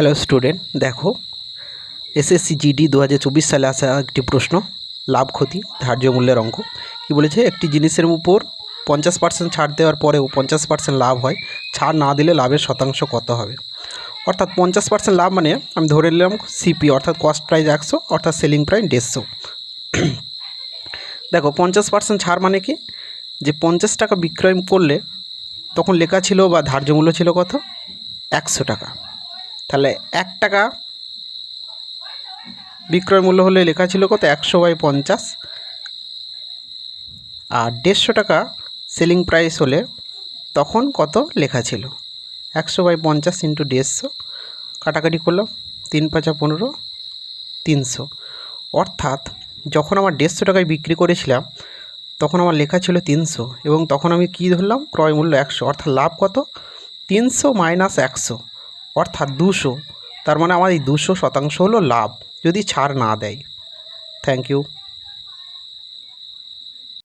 Hello student দেখো SSC GD দু হাজার চব্বিশ সালে আসা একটি প্রশ্ন, লাভ, ক্ষতি, ধার্য মূল্যের অঙ্ক। কী বলেছে? একটি জিনিসের উপর পঞ্চাশ পার্সেন্ট ছাড় দেওয়ার পরেও পঞ্চাশ পার্সেন্ট লাভ হয়। ছাড় না দিলে লাভের শতাংশ কত হবে? অর্থাৎ পঞ্চাশ পার্সেন্ট লাভ মানে আমি ধরে নিলাম সিপি অর্থাৎ কস্ট প্রাইস একশো, অর্থাৎ সেলিং প্রাইস দেড়শো। দেখো, পঞ্চাশ পার্সেন্ট ছাড় মানে কি? যে পঞ্চাশ টাকা বিক্রয় করলে তখন লেখা ছিল বা ধার্য মূল্য ছিল কত? একশো টাকা। তাহলে এক টাকা বিক্রয় মূল্য হলে লেখা ছিল কত? একশো বাই পঞ্চাশ। আর দেড়শো টাকা সেলিং প্রাইস হলে তখন কত লেখা ছিল? একশো বাই পঞ্চাশ ইন্টু দেড়শো। কাটাকাটি করলাম, তিন পাঁচা পনেরো, তিনশো। অর্থাৎ যখন আমার দেড়শো টাকায় বিক্রি করেছিলাম, তখন আমার লেখা ছিল তিনশো। এবং তখন আমি কী ধরলাম? ক্রয় মূল্য একশো। অর্থাৎ লাভ কত? তিনশো মাইনাস একশো। অর্থাৎ দুশো। তার মানে আমার এই দুশো শতাংশ হলো লাভ, যদি ছাড় না দেয়। Thank you